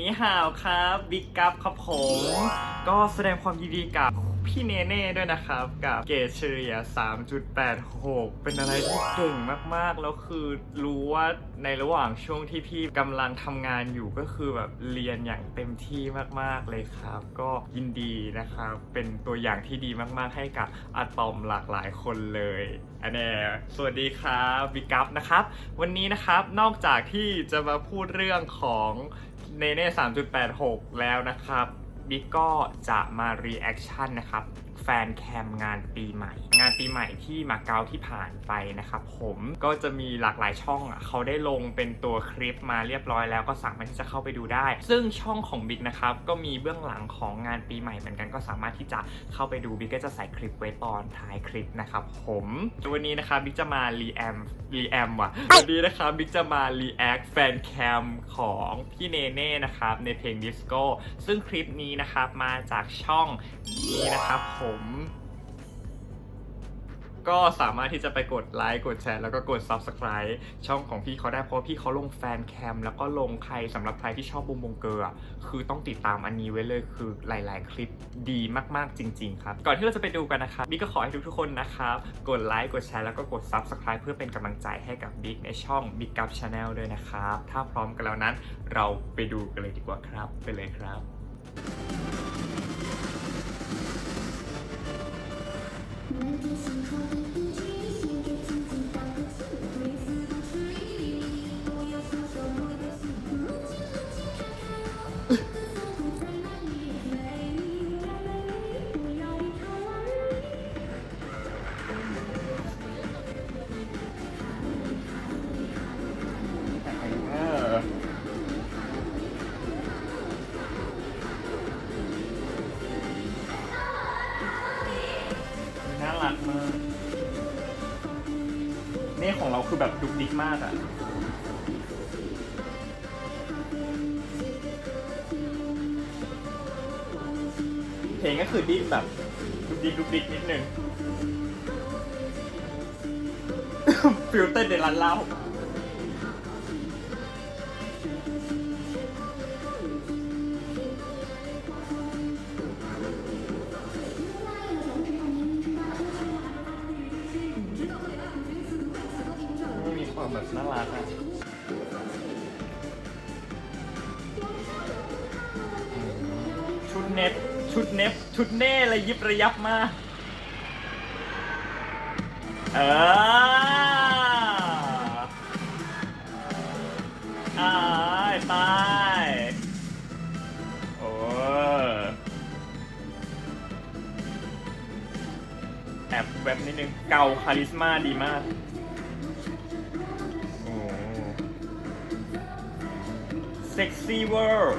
นี่ฮาวครับบิ๊กกัฟครับผม ก็แสดงความยินดีกับพี่เนเน่ด้วยนะครับ กับเกรดเฉลี่ย3.86 เป็นอะไรที่เก่งมากๆ แล้วคือรู้ว่าในระหว่างช่วงที่พี่กำลังทำงานอยู่ก็คือแบบเรียนอย่างเต็มที่มากๆเลยครับ ก็ยินดีนะครับ เป็นตัวอย่างที่ดีมากๆ ให้กับอะตอมหลากหลายคนเลยอันนี้สวัสดีครับบิ๊กกัฟนะครับ วันนี้นะครับนอกจากที่จะมาพูดเรื่องของ เนเน่3.86แล้วนะครับบิ๊กก็จะมารีแอคชั่นนะครับ แฟนแคมงานปีใหม่ งานปีใหม่ที่มาเก๊าที่ผ่านไปนะครับผมก็จะมีหลากหลายช่องอะเขาได้ลงเป็นตัวคลิปมาเรียบร้อยแล้วก็สามารถที่จะเข้าไปดูได้ ซึ่งช่องของบิ๊กนะครับก็มีเบื้องหลังของงานปีใหม่เหมือนกันก็สามารถที่จะเข้าไปดูบิ๊กก็จะใส่คลิปไว้ตอนท้ายคลิปนะครับผมวันนี้นะครับบิ๊กจะมารีแอมรีแอมว่ะวันนี้นะครับบิ๊กจะมารีแอคแฟนแคมของพี่เนเน่นะครับในเพลงดิสโก้ซึ่งคลิปนี้นะครับมาจากช่องนี้นะครับผมก็สามารถที่จะไปกดไลค์กดแชร์แล้วก็กด Subscribe ช่องของพี่เขาได้เพราะพี่เขาลงแฟนแคม แล้วก็ลงใครสำหรับใครที่ชอบบูมบงเกอร์อะคือต้องติดตามอันนี้ไว้เลยคือหลาย ๆ คลิปดีมากๆจริง ๆ ครับ ก่อนที่เราจะไปดูกันนะครับบิ๊กก็ขอให้ทุกๆคนนะครับกดไลค์กดแชร์แล้วก็กด Subscribe เพื่อเป็นกำลังใจให้กับบิ๊กในช่อง Big Up Channel ด้วยนะครับถ้าพร้อมกันแล้วนั้น เราไปดูกันเลยดีกว่าครับไปเลยครับ แบบดุกดิกมากอะเพลงก็คือดิ้นแบบดุกดิกดุกดิกนิดนึงฟิลเตอร์เดลันเล่า ความแบบน่ารักอะชุดเน็ตชุดเน็บชุดเน่ระยิบระยับมากเอออายตายโอ้แอบแวบนิดนึงเก่าคาริสมาดีมาก เซ็กซี่เวอร์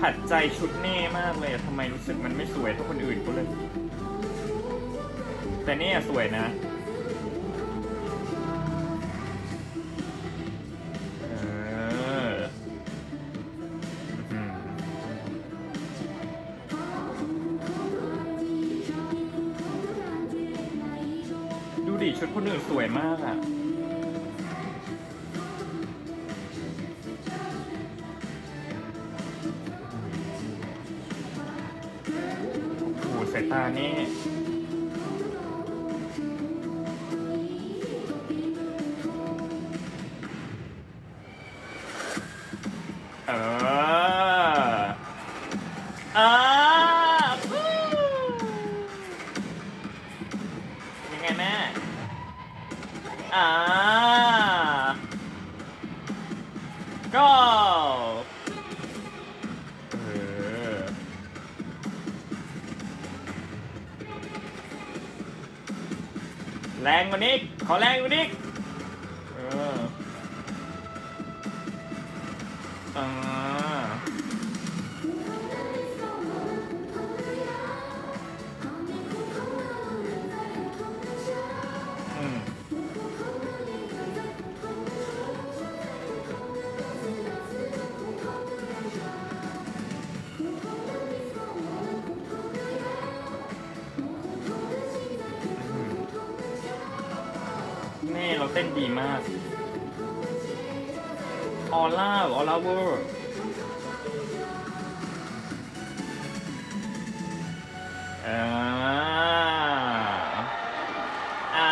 ขัดใจชุดเน่มากเลยทำไมรู้สึกมันไม่สวยเท่าคนอื่นเขาเลย แต่เน่สวยนะ ดิชุดคนอื่นสวยมากอะ โอ้โหสายตานี่เออ แรงกว่านี้ ขอแรงกว่านี้เอออ่า เราเต้นดีมากออร่าออร่าเวอร์อ่าอ่า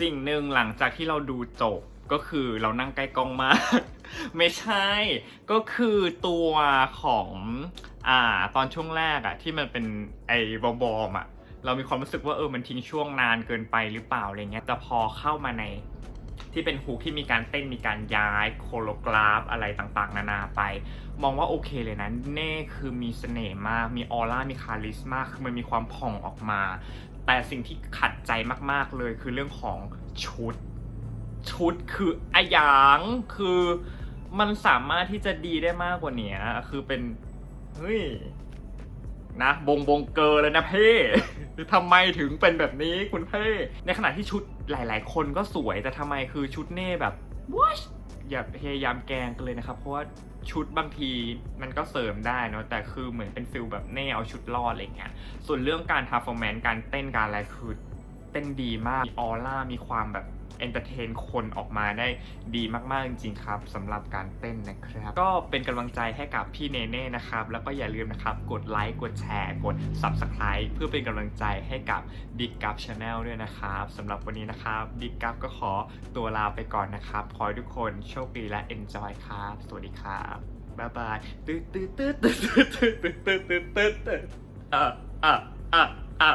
สิ่งหนึ่งหลังจากที่เราดูจบก็คือเรานั่งใกล้กล้องมาก ไม่ใช่ ก็คือตัวของอ่าตอนช่วงแรกอะที่มันเป็นไอ้บอมบอมอะเรามีความรู้สึกว่าเออมันทิ้งช่วงนานเกินไปหรือเปล่าอะไรเงี้ยแต่พอเข้ามาในที่เป็นฮุกที่มีการเต้นมีการย้ายโคโลกราฟอะไรต่างๆ นานาไป มองว่าโอเคเลยนะเน่คือมีเสน่ห์มาก มีออร่ามีคาลิสมาคือมันมีความผ่องออกมา แต่สิ่งที่ขัดใจมากๆเลยคือเรื่องของชุด ชุดคืออะหยางคือ มันสามารถที่จะดีได้มากกว่านี้คือเป็น เฮ้ย นะ บงบงเกอร์เลยนะเพ่ทำไมถึงเป็นแบบนี้คุณเพ่ในขณะที่ชุดหลาย ๆ คนก็สวยแต่ทำไมคือชุดเน่แบบว้าอย่าพยายามแกงกันเลยนะครับ เพราะว่าชุดบางทีมันก็เสริมได้เนะแต่คือเหมือนเป็นฟิลแบบเน่เอาชุดรอดอะไรเงี้ยส่วนเรื่องการทาร์ฟอร์แมนการเต้นการอะไรคือเต้นดีมากมีออร่ามีความแบบ เอนเตอร์เทนคนออกมาได้ดีมาก ๆ จริง ๆ ครับสำหรับการเต้นนะครับ ก็เป็นกำลังใจให้กับพี่เนเน่นะครับ แล้วก็อย่าลืมนะครับ กดไลค์กดแชร์ กด Subscribe เพื่อเป็นกำลังใจให้กับ Big g u p Channel ด้วยนะครับสำหรับวันนี้นะครับ Big g u p ก็ขอตัวลาไปก่อนนะครับ ขอให้ทุกคนโชคดีและ enjoy ครับ สวัสดีครับบ๊ายบายตืดตืดตืดตืดตืดตืดตืดตืดตืดอะอะอะอะ